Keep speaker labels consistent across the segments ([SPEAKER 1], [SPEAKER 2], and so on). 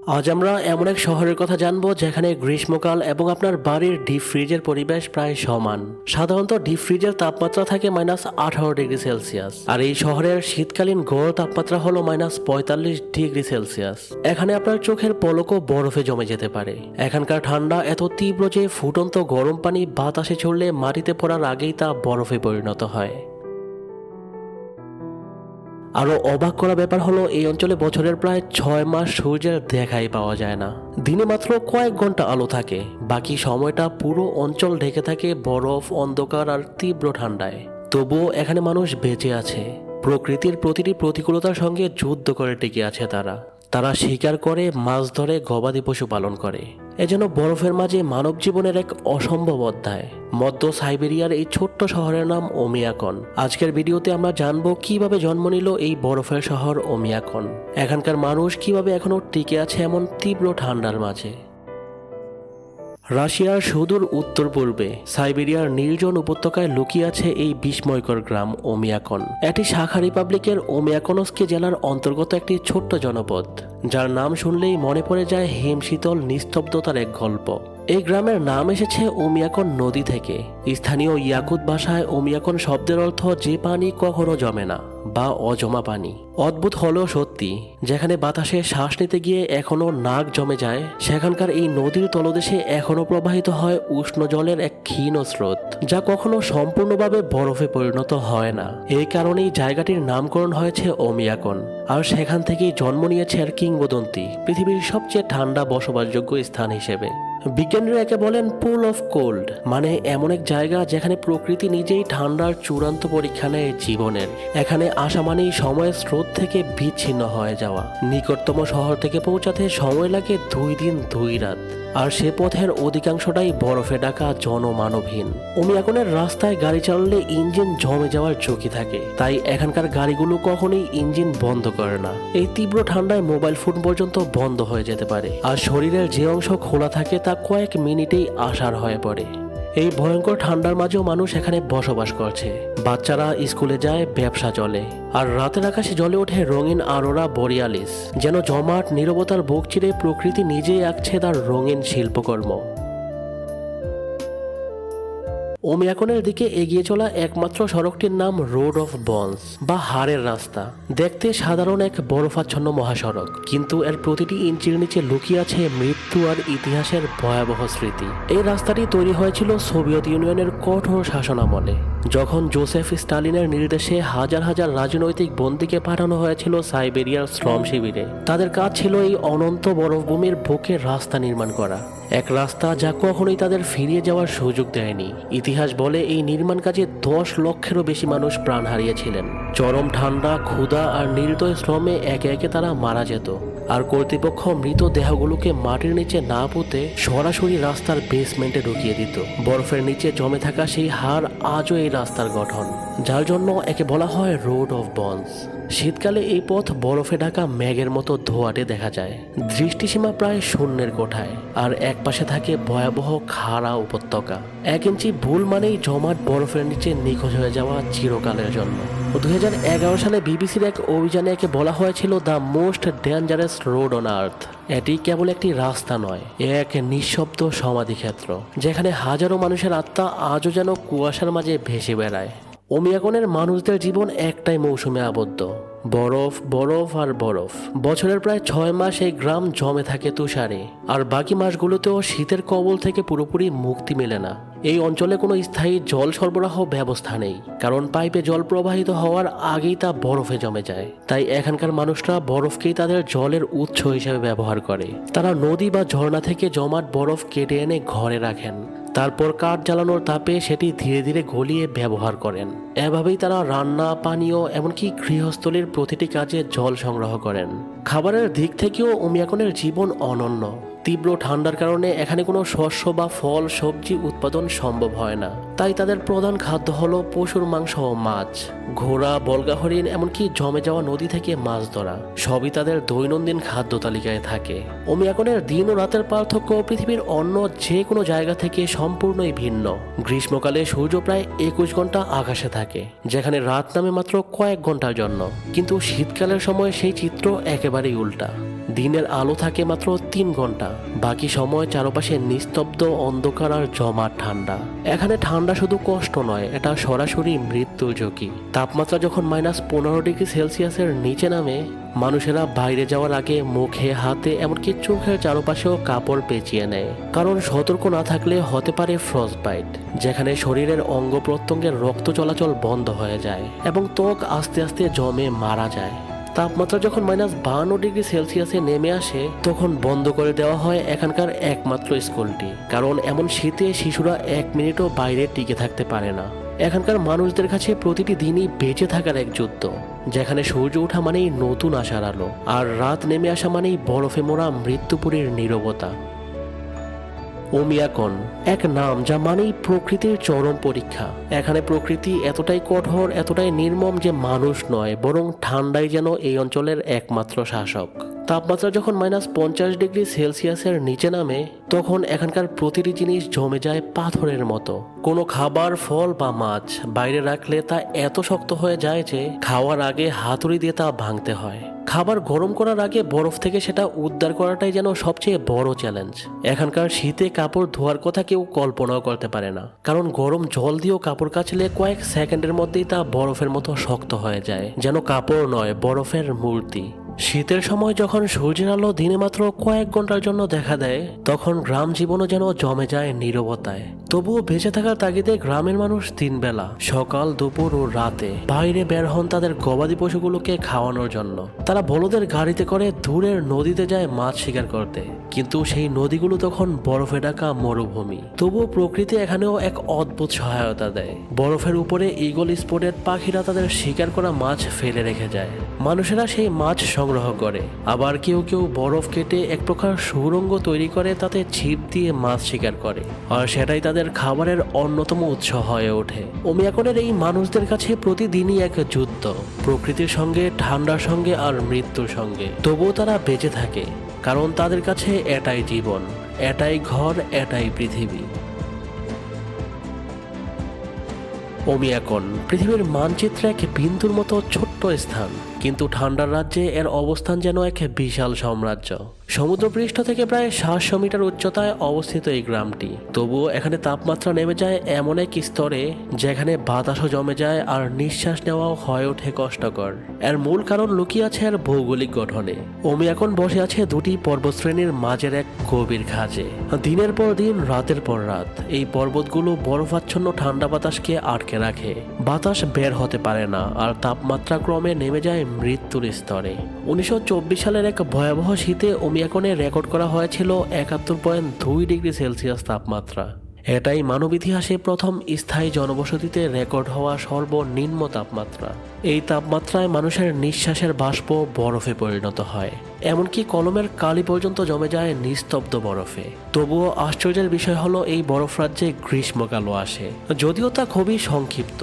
[SPEAKER 1] আজ আমরা এমন এক শহরের কথা জানব যেখানে গ্রীষ্মকাল এবং আপনার বাড়ির ডিপ ফ্রিজের পরিবেশ প্রায় সমান। সাধারণত ডিপ ফ্রিজের তাপমাত্রা থাকে মাইনাস আঠারো ডিগ্রি সেলসিয়াস আর এই শহরের শীতকালীন গড় তাপমাত্রা হলো মাইনাস পঁয়তাল্লিশ ডিগ্রি সেলসিয়াস এখানে আপনার চোখের পলকও বরফে জমে যেতে পারে। এখানকার ঠান্ডা এত তীব্র যে ফুটন্ত গরম পানি বাতাসে ছড়লে মাটিতে পড়ার আগেই তা বরফে পরিণত হয়। আরও অবাক করা ব্যাপার হলো, এই অঞ্চলে বছরের প্রায় ছয় মাস সূর্যের দেখাই পাওয়া যায় না। দিনে মাত্র কয়েক ঘণ্টা আলো থাকে। বাকি সময়টা পুরো অঞ্চল ঢেকে থাকে বরফ, অন্ধকার আর তীব্র ঠান্ডায়। তবুও এখানে মানুষ বেঁচে আছে। প্রকৃতির প্রতিটি প্রতিকূলতার সঙ্গে যুদ্ধ করে টিকে আছে তারা। তারা শিকার করে, মাছ ধরে, গবাদি পশু পালন করে। এজন্য বরফের মাঝে মানব জীবনের এক অসম্ভব অধ্যায়। মধ্য সাইবেরিয়ার এই ছোট্ট শহরের নাম ওমিয়াকন। আজকের ভিডিওতে আমরা জানব কীভাবে জন্ম নিল এই বরফের শহর ওমিয়াকন। এখানকার মানুষ কীভাবে এখনও টিকে আছে এমন তীব্র ঠান্ডার মাঝে। রাশিয়ার সুদূর উত্তর পূর্বে সাইবেরিয়ার নির্জন উপত্যকায় লুকিয়ে আছে এই বিস্ময়কর গ্রাম ওমিয়াকন। এটি শাখা রিপাবলিকের ওমিয়াকনস্কি জেলার অন্তর্গত একটি ছোট্ট জনপদ, যার নাম শুনলেই মনে পড়ে যায় হিমশীতল নিস্তব্ধতার এক গল্প। এই গ্রামের নাম এসেছে ওমিয়াকন নদী থেকে। স্থানীয় ইয়াকুত ভাষায় ওমিয়াকন শব্দের অর্থ যে পানি কখনো জমে না বা অজমা পানি। অদ্ভুত হলেও সত্যি, যেখানে বাতাসে শ্বাস নিতে গিয়ে এখনও নাক জমে যায়, সেখানকার এই নদীর তলদেশে এখনও প্রবাহিত হয় উষ্ণ জলের এক ক্ষীণ স্রোত, যা কখনো সম্পূর্ণভাবে বরফে পরিণত হয় না। এই কারণেই জায়গাটির নামকরণ হয়েছে ওমিয়াকন আর সেখান থেকেই জন্ম নিয়েছে আর কিংবদন্তি, পৃথিবীর সবচেয়ে ঠান্ডা বসবাসযোগ্য স্থান হিসেবে। বিজ্ঞানীরা একে বলেন পুল অফ কোল্ড মানে এমন এক জায়গা যেখানে প্রকৃতি নিজেই ঠান্ডার চূড়ান্ত পরীক্ষা নেয় জীবনের। এখানে আসা মানেই সময়ের স্রোত থেকে বিচ্ছিন্ন হয়ে যাওয়া। নিকটতম শহর থেকে পৌঁছাতে সময় লাগে দুই দিন, দুই রাত। আর সে পথের অধিকাংশটাই বরফে ঢাকা জনমানবহীন। ওমিয়াকনের রাস্তায় গাড়ি চালালে ইঞ্জিন জমে যাওয়ার ঝুঁকি থাকে। তাই এখানকার গাড়িগুলো কখনোই ইঞ্জিন বন্ধ করে না। এই তীব্র ঠান্ডায় মোবাইল ফোন পর্যন্ত বন্ধ হয়ে যেতে পারে। আর শরীরের যে অংশ খোলা থাকে তা কয়েক মিনিটেই আসার হয়ে পড়ে। এই ভয়ঙ্কর ঠান্ডার মাঝেও মানুষ এখানে বসবাস করছে। বাচ্চারা স্কুলে যায়, ব্যবসা চলে। আর রাতের আকাশে জলে ওঠে রঙিন আরোরা বরিয়ালিস, যেন জমাট, নিরবতার বুক চিরে প্রকৃতি নিজেই আঁকছে তার রঙিন শিল্পকর্ম। ওমিয়াকনের দিকে এগিয়ে চলা একমাত্র সড়কটির নাম রোড অফ বনস বা হাড়ের রাস্তা। দেখতে সাধারণ এক বরফাচ্ছন্ন মহাসড়ক, কিন্তু এর প্রতিটি ইঞ্চির নিচে লুকিয়ে আছে মৃত্যু আর ইতিহাসের ভয়াবহ স্মৃতি। এই রাস্তাটি তৈরি হয়েছিল সোভিয়েত ইউনিয়নের কঠোর শাসনামলে, যখন জোসেফ স্টালিনের নির্দেশে হাজার হাজার রাজনৈতিক বন্দীকে পাঠানো হয়েছিল সাইবেরিয়ার শ্রম শিবিরে। তাদের কাজ ছিল এই অনন্ত বরফভূমির বুকে রাস্তা নির্মাণ করা। এক রাস্তা যা কখনোই তাদের ফিরিয়ে যাওয়ার সুযোগ দেয়নি। ইতিহাস বলে এই নির্মাণ কাজে দশ লক্ষেরও বেশি মানুষ প্রাণ হারিয়েছিলেন। চরম ঠান্ডা, ক্ষুধা আর নির্দয় শ্রমে একে একে তারা মারা যেত। আর কর্তৃপক্ষ মৃত দেহগুলোকে মাটির নিচে না পুঁতে সরাসরি রাস্তার বেসমেন্টে ঢুকিয়ে দিত। বরফের নিচে জমে থাকা সেই হাড় আজও এই রাস্তার গঠন, যার জন্য একে বলা হয় রোড অফ বনস শীতকালে এই পথ বরফে ঢাকা মেঘের মতো ধোয়াটে দেখা যায়। দৃষ্টিসীমা প্রায় শূন্যের কোঠায়, আর এক পাশে থাকে ভয়াবহ খাড়া উপত্যকা। এক ইঞ্চি ভুল মানেই জমাট বরফের নিচে নিখোঁজ হয়ে যাওয়া চিরকালের জন্য। দুই হাজার সালে বিবিসির এক অভিযানে একে বলা হয়েছিল the most dangerous road on earth এটি কেবল একটি রাস্তা নয়, এ এক নিঃশব্দ সমাধিক্ষেত্র, যেখানে হাজারো মানুষের আত্মা আজও যেন কুয়াশার মাঝে ভেসে বেড়ায়। ওমিয়াকনের মানুষদের জীবন একটাই মৌসুমে আবদ্ধ। বরফ বরফ আর বরফ। বছরের প্রায় ছয় মাস এই গ্রাম জমে থাকে তুষারে। আর বাকি মাসগুলোতেও শীতের কবল থেকে পুরোপুরি মুক্তি মেলে না। এই অঞ্চলে কোনো স্থায়ী জল সরবরাহ ব্যবস্থা নেই। কারণ পাইপে জল প্রবাহিত হওয়ার আগেই তা বরফে জমে যায়। তাই এখানকার মানুষরা বরফকেই তাদের জলের উৎস হিসেবে ব্যবহার করে। তারা নদী বা ঝর্ণা থেকে জমাট বরফ কেটে এনে ঘরে রাখেন। তারপর কাঠ জ্বালানোর তাপে সেটি ধীরে ধীরে গলিয়ে ব্যবহার করেন। এভাবেই তারা রান্না, পানীয়, এমনকি গৃহস্থলীর প্রতিটি কাজে জল সংগ্রহ করেন। খাবারের দিক থেকেও উমিয়াকনের জীবন অনন্য। তীব্র ঠান্ডার কারণে এখানে কোনো শস্য বা ফল, সবজি উৎপাদন সম্ভব হয় না। তাই তাদের প্রধান খাদ্য হলো পশুর মাংস ও মাছ। ঘোড়া, বলগা হরিণ, এমনকি জমে যাওয়া নদী থেকে মাছ ধরা, সবই তাদের দৈনন্দিন খাদ্য তালিকায় থাকে। ওমিয়াকনের দিন ও রাতের পার্থক্য পৃথিবীর অন্য যে কোনো জায়গা থেকে সম্পূর্ণই ভিন্ন। গ্রীষ্মকালে সূর্য প্রায় একুশ ঘণ্টা আকাশে থাকে, যেখানে রাত নামে মাত্র কয়েক ঘণ্টার জন্য। কিন্তু শীতকালের সময় সেই চিত্র একেবারেই উল্টা। দিনের আলো থাকে মাত্র তিন ঘণ্টা। বাকি সময় চারপাশে নিস্তব্ধ অন্ধকার আর জমা ঠান্ডা। এখানে ঠান্ডা শুধু কষ্ট নয়, এটা সরাসরি মৃত্যুর ঝুঁকি। তাপমাত্রা যখন মাইনাস পনেরো ডিগ্রি সেলসিয়াসের নিচে নামে, মানুষেরা বাইরে যাওয়ার আগে মুখে, হাতে, এমনকি চোখের চারপাশেও কাপড় পেঁচিয়ে নেয়। কারণ সতর্ক না থাকলে হতে পারে ফ্রস্টবাইট যেখানে শরীরের অঙ্গ প্রত্যঙ্গের রক্ত চলাচল বন্ধ হয়ে যায় এবং ত্বক আস্তে আস্তে জমে মারা যায়। তাপমাত্রা যখন মাইনাস বাহান্ন ডিগ্রি সেলসিয়াসে নেমে আসে, তখন বন্ধ করে দেওয়া হয় এখানকার একমাত্র স্কুলটি। কারণ এমন শীতে শিশুরা এক মিনিটও বাইরে টিকে থাকতে পারে না। এখানকার মানুষদের কাছে প্রতিটি দিনই বেঁচে থাকার এক যুদ্ধ, যেখানে সূর্য ওঠা মানেই নতুন আশার আলো, আর রাত নেমে আসা মানেই বরফে মোড়া মৃত্যুপুরের নীরবতা। ওমিয়াকন এক নাম যা মানেই প্রকৃতির চরম পরীক্ষা। এখানে প্রকৃতি এতটাই কঠোর, এতটাই নির্মম যে মানুষ নয়, বরং ঠান্ডাই যেন এই অঞ্চলের একমাত্র শাসক। তাপমাত্রা যখন মাইনাস পঞ্চাশ ডিগ্রি সেলসিয়াসের নিচে নামে, তখন এখানকার প্রতিটি জিনিস জমে যায় পাথরের মতো। কোনো খাবার, ফল বা মাছ বাইরে রাখলে তা এত শক্ত হয়ে যায় যে, খাওয়ার আগে হাতুড়ি দিয়ে তা ভাঙতে হয়। খাবার গরম করার আগে বরফ থেকে সেটা উদ্ধার করাটাই যেন সবচেয়ে বড় চ্যালেঞ্জ এখানকার শীতে কাপড় ধোয়ার কথা কেউ কল্পনাও করতে পারে না। কারণ গরম জল দিয়েও কাপড় কাচলে কয়েক সেকেন্ডের মধ্যেই তা বরফের মতো শক্ত হয়ে যায়। যেন কাপড় নয়, বরফের মূর্তি। শীতের সময় যখন সূর্যের আলো দিনে মাত্র কয়েক ঘণ্টার জন্য দেখা দেয়, তখন গ্রাম জীবনও যেন জমে যায় নীরবতায়। তবুও বেঁচে থাকার তাগিদে গ্রামের মানুষ তিন বেলা সকাল, দুপুর ও রাতে বাইরে বের হন তাদের গবাদি পশুগুলোকে খাওয়ানোর জন্য। তারা বলদের গাড়িতে করে দূরের নদীতে যায় মাছ শিকার করতে। কিন্তু সেই নদীগুলো তখন বরফে ঢাকা মরুভূমি। তবুও প্রকৃতি এখানেও এক অদ্ভুত সহায়তা দেয়। বরফের উপরে ইগল স্পোর্টের পাখিরা তাদের শিকার করা মাছ ফেলে রেখে যায়। মানুষেরা সেই মাছ সংগ্রহ করে। আবার কেউ কেউ বরফ কেটে এক প্রকার সুরঙ্গ তৈরি করে তাতে ছিপ দিয়ে মাছ শিকার করে। আর সেটাই তাদের খাবারের অন্যতম উৎস হয়ে ওঠে। ওমিয়াকনের এই মানুষদের কাছে প্রতিদিনই এক যুদ্ধ। প্রকৃতির সঙ্গে, ঠান্ডার সঙ্গে আর মৃত্যুর সঙ্গে। তবুও তারা বেঁচে থাকে, কারণ তাদের কাছে এটাই জীবন, এটাই ঘর, এটাই পৃথিবী। ওমিয়াকন পৃথিবীর মানচিত্রে এক বিন্দুর মতো ছোট্ট স্থান কিন্তু ঠান্ডার রাজ্যে এর অবস্থান যেন এক বিশাল সাম্রাজ্য। সমুদ্রপৃষ্ঠ থেকে প্রায় সাতশো মিটার উচ্চতায় অবস্থিত এই গ্রামটি। তবুও এখানে তাপমাত্রা নেমে যায় এমন এক স্তরে, যেখানে বাতাসও জমে যায় আর নিঃশ্বাস নেওয়াও হয়ে ওঠে কষ্টকর। এর মূল কারণ লুকিয়ে আছে এর ভৌগোলিক গঠনে। ওমি এখন বসে আছে দুটি পর্বতশ্রেণীর মাঝের এক গভীর খাঁজে। দিনের পর দিন, রাতের পর রাত, এই পর্বতগুলো বরফাচ্ছন্ন ঠান্ডা বাতাসকে আটকে রাখে। বাতাস বের হতে পারে না আর তাপমাত্রা ক্রমে নেমে যায় মৃত্যুর স্তরে। উনিশশো চব্বিশ সালের এক ভয়াবহ শীতে ওমিয়াকনে রেকর্ড করা হয়েছিল একাত্তর পয়েন্ট দুই ডিগ্রি সেলসিয়াস তাপমাত্রা। এটাই মানব ইতিহাসে প্রথম স্থায়ী জনবসতিতে রেকর্ড হওয়া সর্বনিম্ন তাপমাত্রা। এই তাপমাত্রায় মানুষের নিঃশ্বাসের বাষ্প বরফে পরিণত হয়। এমনকি কলমের কালি পর্যন্ত জমে যায় নিস্তব্ধ বরফে। তবুও আশ্চর্যের বিষয় হলো, এই বরফ রাজ্যে গ্রীষ্মকালও আসে, যদিও তা খুবই সংক্ষিপ্ত।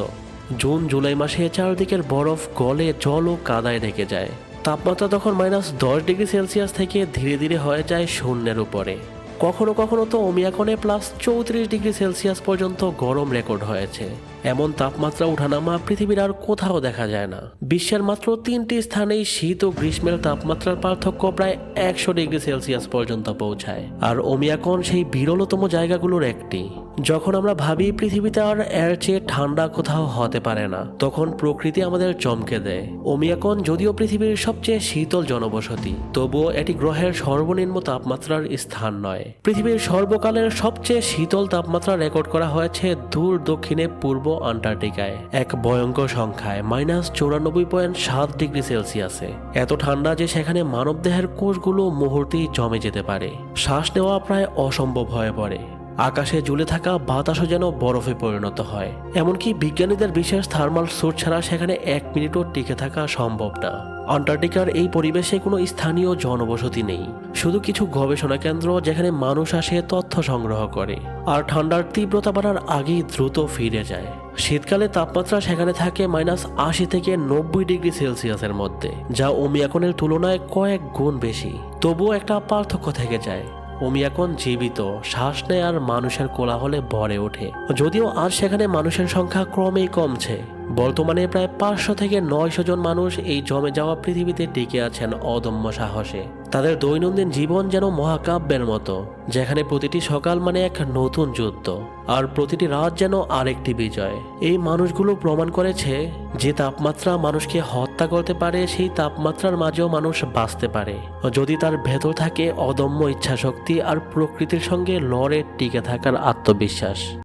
[SPEAKER 1] জুন জুলাই মাসে চারদিকের বরফ গলে জল ও কাদায় ঢেকে যায়। তাপমাত্রা তখন মাইনাস দশ ডিগ্রি সেলসিয়াস থেকে ধীরে ধীরে হয়ে যায় শূন্যের উপরে। কখনো কখনো তো ওমিয়াকনে প্লাস চৌত্রিশ ডিগ্রি সেলসিয়াস পর্যন্ত গরম রেকর্ড হয়েছে। এমন তাপমাত্রা উঠানামা পৃথিবীর আর কোথাও দেখা যায় না। বিশ্বের মাত্র তিনটি স্থানেই শীত ও গ্রীষ্মের তাপমাত্রার পার্থক্য প্রায় একশো ডিগ্রি সেলসিয়াস পর্যন্ত পৌঁছায়। আর ওমিয়াকন সেই বিরলতম জায়গাগুলোর একটি। যখন আমরা ভাবি পৃথিবীতে আর এর চেয়ে ঠান্ডা কোথাও হতে পারে না, তখন প্রকৃতি আমাদের চমকে দেয়। ওমিয়াকন যদিও পৃথিবীর সবচেয়ে শীতল জনবসতি, তবুও এটি গ্রহের সর্বনিম্ন তাপমাত্রার স্থান নয়। পৃথিবীর সর্বকালের সবচেয়ে শীতল তাপমাত্রা রেকর্ড করা হয়েছে দূর, দক্ষিণে, পূর্ব আন্টার্কটিকায়। এক ভয়ঙ্কর সংখ্যায় মাইনাস চৌরানব্বই পয়েন্ট সাত ডিগ্রি সেলসিয়াসে। এত ঠান্ডা যে সেখানে মানবদেহের কোষগুলো মুহূর্তেই জমে যেতে পারে। শ্বাস নেওয়া প্রায় অসম্ভব হয়ে পড়ে। আকাশে ঝুলে থাকা বাতাসও যেন বরফে পরিণত হয়। এমনকি বিজ্ঞানীদের বিশেষ থার্মাল স্যুট ছাড়া সেখানে এক মিনিটও টিকে থাকা সম্ভব না। আন্টার্কটিকার এই পরিবেশে কোনো স্থানীয় জনবসতি নেই। শুধু কিছু গবেষণা কেন্দ্র যেখানে মানুষ আসে, তথ্য সংগ্রহ করে। আর ঠান্ডার তীব্রতা বাড়ার আগেই দ্রুত ফিরে যায়। শীতকালে তাপমাত্রা সেখানে থাকে মাইনাস আশি থেকে নব্বই ডিগ্রি সেলসিয়াসের মধ্যে, যা ওমিয়াকনের তুলনায় কয়েক গুণ বেশি। তবুও একটা পার্থক্য থেকে যায়। ওমিয়াকন জীবিত। শ্বাস নেয় আর মানুষের কোলাহলে ভরে ওঠে। যদিও আর সেখানে মানুষের সংখ্যা ক্রমেই কমছে। বর্তমানে প্রায় পাঁচশো থেকে নয়শো জন মানুষ এই জমে যাওয়া পৃথিবীতে টিকে আছেন অদম্য সাহসে। তাদের দৈনন্দিন জীবন যেন মহাকাব্যের মতো, যেখানে প্রতিটি সকাল মানে এক নতুন যুদ্ধ, আর প্রতিটি রাত যেন আরেকটি বিজয়। এই মানুষগুলো প্রমাণ করেছে যে তাপমাত্রা মানুষকে হত্যা করতে পারে, সেই তাপমাত্রার মাঝেও মানুষ বাঁচতে পারে। যদি তার ভেতর থাকে অদম্য ইচ্ছাশক্তি আর প্রকৃতির সঙ্গে লড়ে টিকে থাকার আত্মবিশ্বাস।